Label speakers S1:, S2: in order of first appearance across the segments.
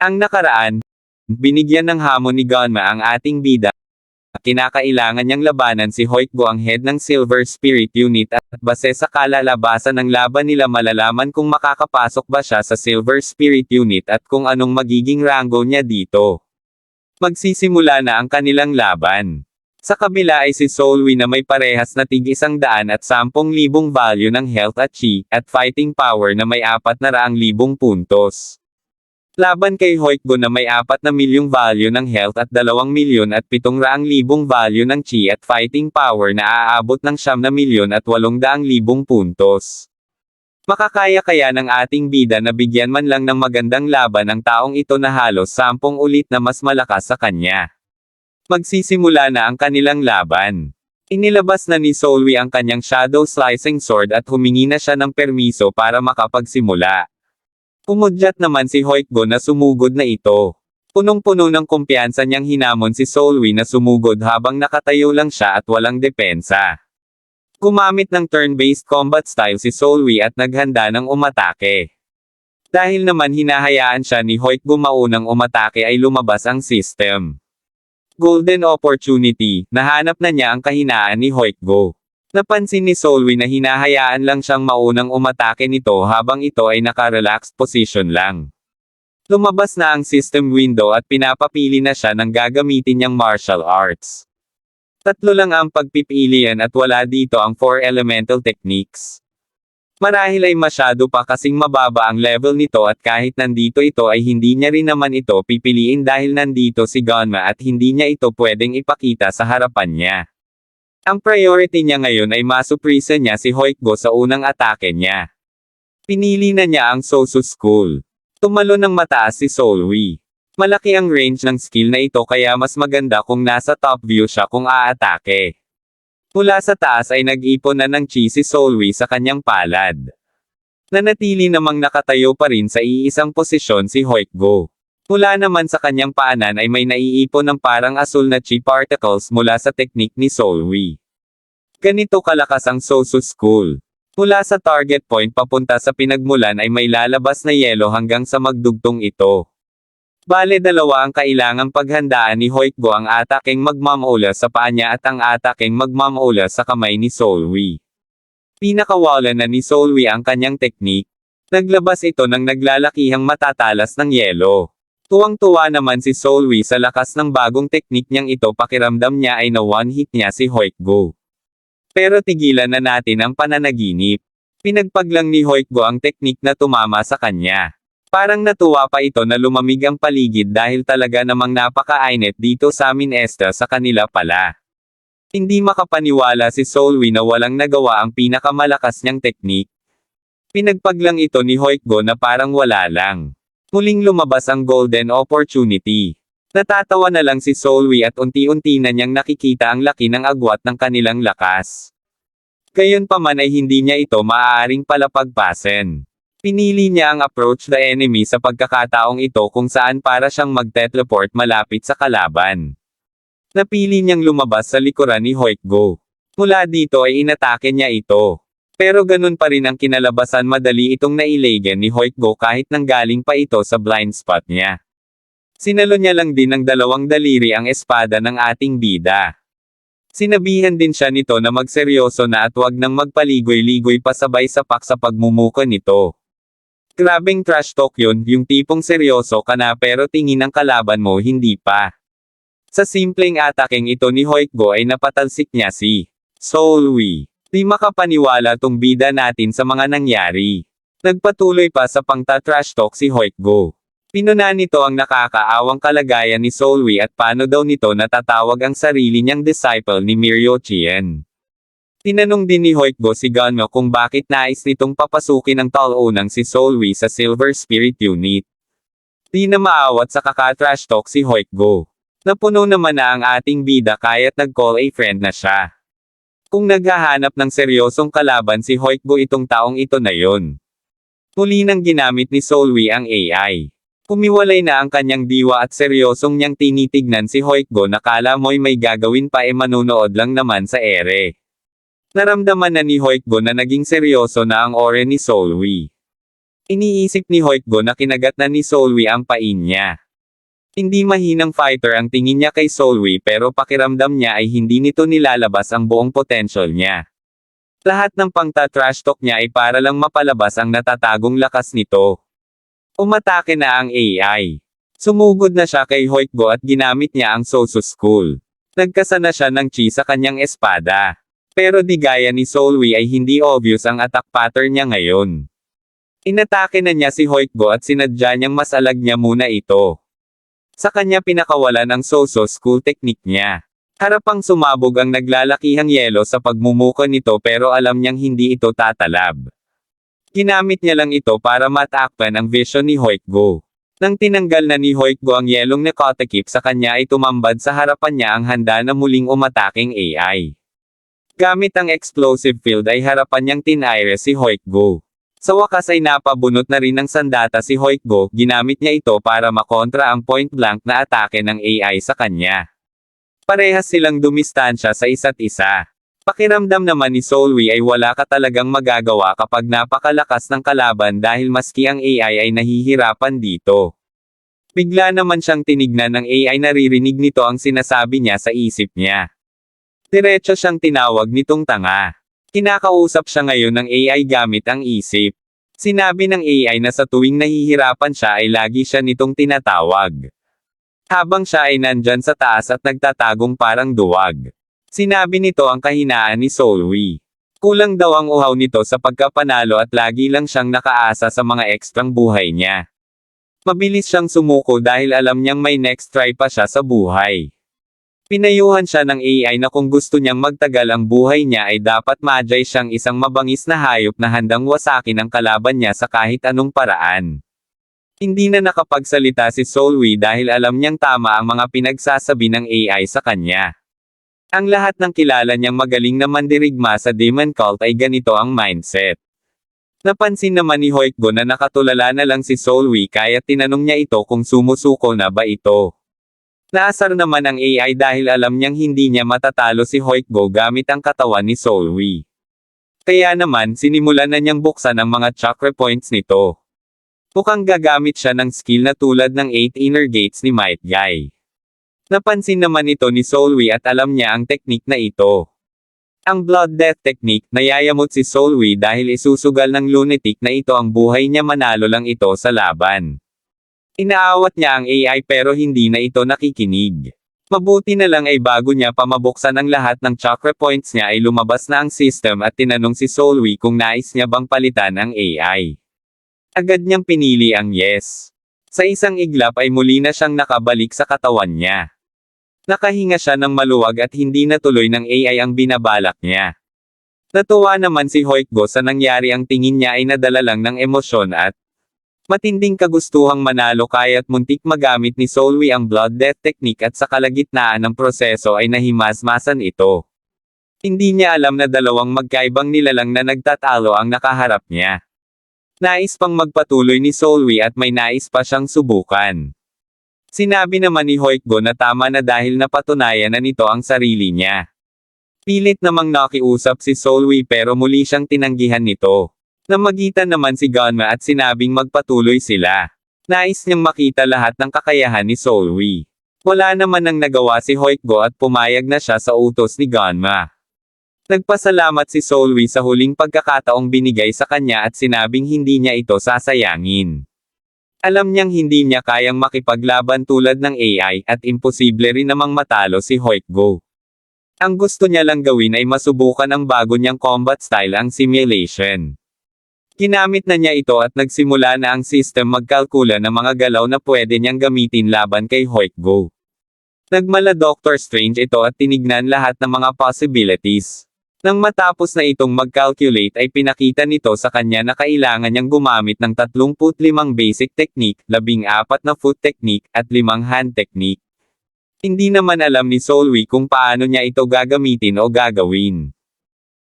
S1: Ang nakaraan, binigyan ng hamon ni Gonma ang ating bida. Kinakailangan niyang labanan si Hoikgo ang head ng Silver Spirit Unit at base sa kalalabasan ng laban nila malalaman kung makakapasok ba siya sa Silver Spirit Unit at kung anong magiging rango niya dito. Magsisimula na ang kanilang laban. Sa kabila ay si Solwi na may parehas na tig isang daan at sampung libong value ng health at chi, at fighting power na may apat na raang libong puntos. Laban kay Hoikgo na may apat na milyong value ng health at dalawang milyon at pitong raang libong value ng chi at fighting power na aabot ng siyam na milyon at walong daang libong puntos. Makakaya kaya ng ating bida na bigyan man lang ng magandang laban ang taong ito na halos sampung ulit na mas malakas sa kanya. Magsisimula na ang kanilang laban. Inilabas na ni Solwi ang kanyang Shadow Slicing Sword at humingi na siya ng permiso para makapagsimula. Pumudyat naman si Hoikgo na sumugod na ito. Punong-puno ng kumpiyansa niyang hinamon si Solwi na sumugod habang nakatayo lang siya at walang depensa. Gumamit ng turn-based combat style si Solwi at naghanda ng umatake. Dahil naman hinahayaan siya ni Hoikgo maunang umatake ay lumabas ang system. Golden opportunity, nahanap na niya ang kahinaan ni Hoikgo. Napansin ni Solwi na hinahayaan lang siyang maunang umatake nito habang ito ay naka-relaxed position lang. Lumabas na ang system window at pinapapili na siya ng gagamitin niyang martial arts. Tatlo lang ang pagpipilian at wala dito ang four elemental techniques. Marahil ay masyado pa kasing mababa ang level nito at kahit nandito ito ay hindi niya rin naman ito pipiliin dahil nandito si Gonma at hindi niya ito pwedeng ipakita sa harapan niya. Ang priority niya ngayon ay masuprisa niya si Hoikgo sa unang atake niya. Pinili na niya ang Sosu School. Tumalo ng mataas si Solwi. Malaki ang range ng skill na ito kaya mas maganda kung nasa top view siya kung aatake. Mula sa taas ay nag-ipon na ng chi si Solwi sa kanyang palad. Nanatili namang nakatayo pa rin sa iisang posisyon si Hoikgo. Mula naman sa kanyang paanan ay may naiipon ng parang asul na chi particles mula sa teknik ni Solwi. Ganito kalakas ang Sosu School. Mula sa target point papunta sa pinagmulan ay may lalabas na yelo hanggang sa magdugtong ito. Bale dalawa ang kailangang paghandaan ni Hoikgo ang ataking magmamula sa paa niya at ang ataking magmamula sa kamay ni Solwi. Pinakawala na ni Solwi ang kanyang teknik. Naglabas ito ng naglalakihang matatalas ng yelo. Tuwang-tuwa naman si Solwi sa lakas ng bagong teknik niyang ito pakiramdam niya ay na one hit niya si Hoikgo. Pero tigilan na natin ang pananaginip. Pinagpaglang ni Hoikgo ang teknik na tumama sa kanya. Parang natuwa pa ito na lumamig ang paligid dahil talaga namang napaka-ainet dito sa amin esta sa kanila pala. Hindi makapaniwala si Solwi na walang nagawa ang pinakamalakas niyang teknik. Pinagpaglang ito ni Hoikgo na parang wala lang. Muling lumabas ang golden opportunity. Natatawa na lang si Solwi at unti-unti na niyang nakikita ang laki ng agwat ng kanilang lakas. Gayon pa man ay hindi niya ito maaaring palapagpasen. Pinili niya ang approach the enemy sa pagkakataong ito kung saan para siyang mag-teleport malapit sa kalaban. Napili niyang lumabas sa likuran ni Hoikgo. Mula dito ay inatake niya ito. Pero ganun pa rin ang kinalabasan madali itong nailagan ni Hoikgo kahit nanggaling pa ito sa blind spot niya. Sinalo niya lang din ng dalawang daliri ang espada ng ating bida. Sinabihan din siya nito na magseryoso na at wag nang magpaligoy-ligoy pasabay sapak sa pagmumuka nito. Grabing trash talk yun, yung tipong seryoso ka na pero tingin ng kalaban mo hindi pa. Sa simpleng ataking ito ni Hoikgo ay napatalsik niya si Solwi. Di makapaniwala tong bida natin sa mga nangyari. Nagpatuloy pa sa pangta-trash talk si Hoikgo. Pinuna nito ang nakakaawang kalagayan ni Solwi at paano daw nito natatawag ang sarili niyang disciple ni Mirio Chien. Tinanong din ni Hoikgo si Gunmo kung bakit nais nitong papasukin ang talunang si Solwi sa Silver Spirit Unit. Di na maawat sa kaka-trash talk si Hoikgo. Napuno naman na ang ating bida kaya't nag-call a friend na siya. Kung naghahanap ng seryosong kalaban si Hoikgo itong taong ito na yon. Muli nang ginamit ni Solwi ang AI. Pumiwalay na ang kanyang diwa at seryosong niyang tinitignan si Hoikgo na kala mo'y may gagawin pa e manunood lang naman sa ere. Naramdaman na ni Hoikgo na naging seryoso na ang ore ni Solwi. Iniisip ni Hoikgo na kinagat na ni Solwi ang pain niya. Hindi mahinang fighter ang tingin niya kay Solwi pero pakiramdam niya ay hindi nito nilalabas ang buong potential niya. Lahat ng pangta-trash talk niya ay para lang mapalabas ang natatagong lakas nito. Umatake na ang AI. Sumugod na siya kay Hoikgo at ginamit niya ang Sosu School. Nagkasa na siya ng chi sa kanyang espada. Pero di gaya ni Solwi ay hindi obvious ang attack pattern niya ngayon. Inatake na niya si Hoikgo at sinadya niyang masalag niya muna ito. Sa kanya pinakawalan ang Soso school technique niya. Harapang sumabog ang naglalakihang yelo sa pagmumuko nito pero alam niyang hindi ito tatalab. Ginamit niya lang ito para matakpan ang vision ni Hoikgo. Nang tinanggal na ni Hoikgo ang yelong Nekotekip sa kanya ay tumambad sa harapan niya ang handa na muling umataking AI. Gamit ang explosive field ay harapan niyang tinaire si Hoikgo. Sa wakas ay napabunot na rin ng sandata si Hoikgo, ginamit niya ito para makontra ang point-blank na atake ng AI sa kanya. Parehas silang dumistansya sa isa't isa. Pakiramdam naman ni Solwi ay wala ka talagang magagawa kapag napakalakas ng kalaban dahil maski ang AI ay nahihirapan dito. Bigla naman siyang tinignan ng AI naririnig nito ang sinasabi niya sa isip niya. Diretso siyang tinawag nitong tanga. Kinakausap siya ngayon ng AI gamit ang isip. Sinabi ng AI na sa tuwing nahihirapan siya ay lagi siya nitong tinatawag. Habang siya ay nandyan sa taas at nagtatagong parang duwag. Sinabi nito ang kahinaan ni Solwi. Kulang daw ang uhaw nito sa pagkapanalo at lagi lang siyang nakaasa sa mga ekstrang buhay niya. Mabilis siyang sumuko dahil alam niyang may next try pa siya sa buhay. Pinayuhan siya ng AI na kung gusto niyang magtagal ang buhay niya ay dapat majay siyang isang mabangis na hayop na handang wasakin ang kalaban niya sa kahit anong paraan. Hindi na nakapagsalita si Solwi dahil alam niyang tama ang mga pinagsasabi ng AI sa kanya. Ang lahat ng kilala niyang magaling na mandirigma sa Demon Cult ay ganito ang mindset. Napansin naman ni Hoikgo na nakatulala na lang si Solwi kaya tinanong niya ito kung sumusuko na ba ito. Naasar naman ang AI dahil alam niyang hindi niya matatalo si Hoikgo gamit ang katawan ni Solwi. Kaya naman sinimulan na niyang buksan ang mga chakra points nito. Mukhang gagamit siya ng skill na tulad ng 8 inner gates ni Might Guy. Napansin naman ito ni Solwi at alam niya ang teknik na ito. Ang Blood Death Technique, nayayamot si Solwi dahil isusugal ng lunatic na ito ang buhay niya manalo lang ito sa laban. Inaawat niya ang AI pero hindi na ito nakikinig. Mabuti na lang ay bago niya pa mabuksan ang lahat ng chakra points niya ay lumabas na ang system at tinanong si Solwi kung nais niya bang palitan ang AI. Agad niyang pinili ang yes. Sa isang iglap ay muli na siyang nakabalik sa katawan niya. Nakahinga siya ng maluwag at hindi natuloy ng AI ang binabalak niya. Natuwa naman si Hoikgo sa nangyari ang tingin niya ay nadala lang ng emosyon at, Matinding kagustuhang manalo kaya't muntik magamit ni Solwi ang blood death technique at sa kalagitnaan ng proseso ay nahimasmasan ito. Hindi niya alam na dalawang magkaibang nilalang na nagtatalo ang nakaharap niya. Nais pang magpatuloy ni Solwi at may nais pa siyang subukan. Sinabi naman ni Hoikgo na tama na dahil napatunayan na nito ang sarili niya. Pilit namang nakiusap si Solwi pero muli siyang tinanggihan nito. Namagitan naman si Ganma at sinabing magpatuloy sila. Nais niyang makita lahat ng kakayahan ni Solwi. Wala naman nang nagawa si Hoikgo at pumayag na siya sa utos ni Ganma. Nagpasalamat si Solwi sa huling pagkakataong binigay sa kanya at sinabing hindi niya ito sasayangin. Alam niyang hindi niya kayang makipaglaban tulad ng AI at imposible rin namang matalo si Hoikgo. Ang gusto niya lang gawin ay masubukan ang bago niyang combat style ang simulation. Ginamit na niya ito at nagsimula na ang system magkalkula ng mga galaw na pwede niyang gamitin laban kay Hoikgo. Nagmala Doctor Strange ito at tinignan lahat ng mga possibilities. Nang matapos na itong mag-calculate ay pinakita nito sa kanya na kailangan niyang gumamit ng 35 basic technique, 14 na foot technique, at 5 hand technique. Hindi naman alam ni Solwi kung paano niya ito gagamitin o gagawin.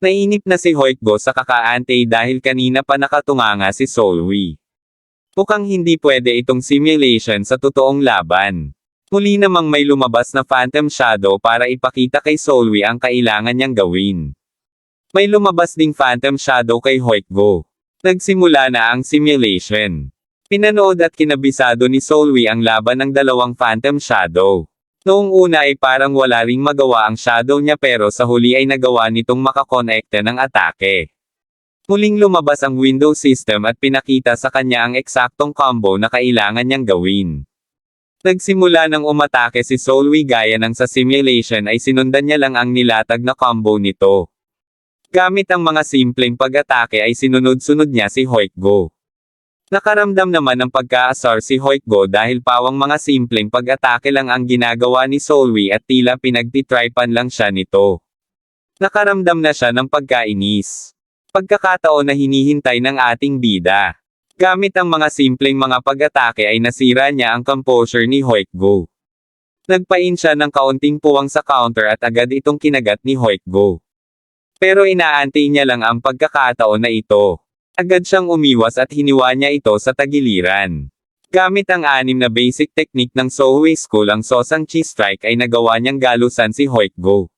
S1: Nainip na si Hoikgo sa kakaante dahil kanina pa nakatunganga si Solwi. Mukhang hindi pwede itong simulation sa totoong laban. Muli namang may lumabas na Phantom Shadow para ipakita kay Solwi ang kailangan niyang gawin. May lumabas ding Phantom Shadow kay Hoikgo. Nagsimula na ang simulation. Pinanood at kinabisado ni Solwi ang laban ng dalawang Phantom Shadow. Noong una ay parang wala ring magawa ang shadow niya pero sa huli ay nagawa nitong makakonekte ng atake. Muling lumabas ang window system at pinakita sa kanya ang eksaktong combo na kailangan niyang gawin. Nagsimula ng umatake si Solwi gaya ng sa simulation ay sinundan niya lang ang nilatag na combo nito. Gamit ang mga simpleng pag-atake ay sinunod-sunod niya si Hoikgo. Nakaramdam naman ng pagkaasar si Hoikgo dahil pawang mga simpleng pag-atake lang ang ginagawa ni Solwi at tila pinagtitripan lang siya nito. Nakaramdam na siya ng pagkainis. Pagkakataon na hinihintay ng ating bida. Gamit ang mga simpleng mga pag-atake ay nasira niya ang composure ni Hoikgo. Nagpain siya ng kaunting puwang sa counter at agad itong kinagat ni Hoikgo. Pero inaantay niya lang ang pagkakataon na ito. Agad siyang umiwas at hiniwa niya ito sa tagiliran. Gamit ang anim na basic technique ng Sohway School ang Sosang Chi Strike ay nagawa niyang galusan si Hoikgo.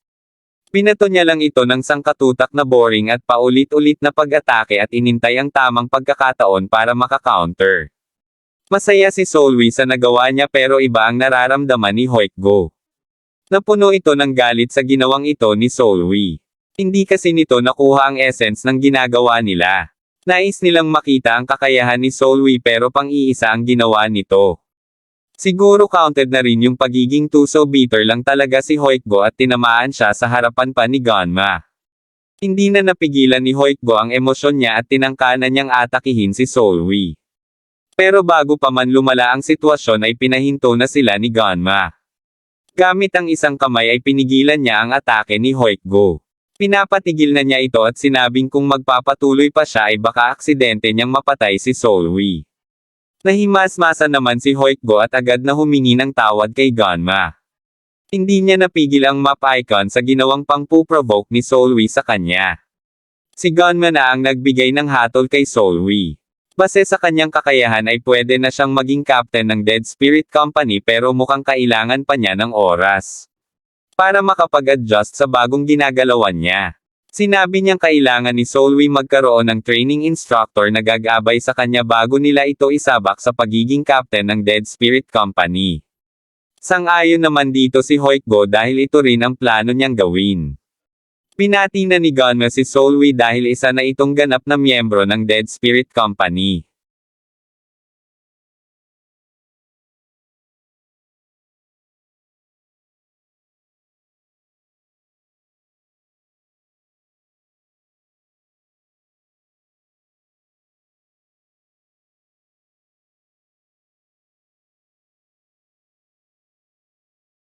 S1: Pinato niya lang ito ng sangkatutak na boring at paulit-ulit na pag-atake at inintay ang tamang pagkakataon para maka-counter. Masaya si Solwi sa nagawa niya pero iba ang nararamdaman ni Hoikgo. Napuno ito ng galit sa ginawang ito ni Solwi. Hindi kasi nito nakuha ang essence ng ginagawa nila. Nais nilang makita ang kakayahan ni Solwi pero pang-iisa ang ginawa nito. Siguro counted na rin yung pagiging tuso bitter lang talaga si Hoikgo at tinamaan siya sa harapan pa ni Ganma. Hindi na napigilan ni Hoikgo ang emosyon niya at tinangkana niyang atakihin si Solwi. Pero bago pa man lumala ang sitwasyon ay pinahinto na sila ni Ganma. Gamit ang isang kamay ay pinigilan niya ang atake ni Hoikgo. Pinapatigil na niya ito at sinabing kung magpapatuloy pa siya ay baka aksidente niyang mapatay si Solwi. Nahimasmasa naman si Hoikgo at agad na humingi ng tawad kay Ganma. Hindi niya napigil ang map icon sa ginawang pangpuprovoke ni Solwi sa kanya. Si Ganma na ang nagbigay ng hatol kay Solwi. Base sa kanyang kakayahan ay pwede na siyang maging captain ng Dead Spirit Company pero mukhang kailangan pa niya ng oras para makapag-adjust sa bagong ginagalawan niya. Sinabi niyang kailangan ni Solwi magkaroon ng training instructor na gagabay sa kanya bago nila ito isabak sa pagiging captain ng Dead Spirit Company. Sang-ayon naman dito si Hoikgo dahil ito rin ang plano niyang gawin. Pinati na ni Gunma si Solwi dahil isa na itong ganap na miyembro ng Dead Spirit Company.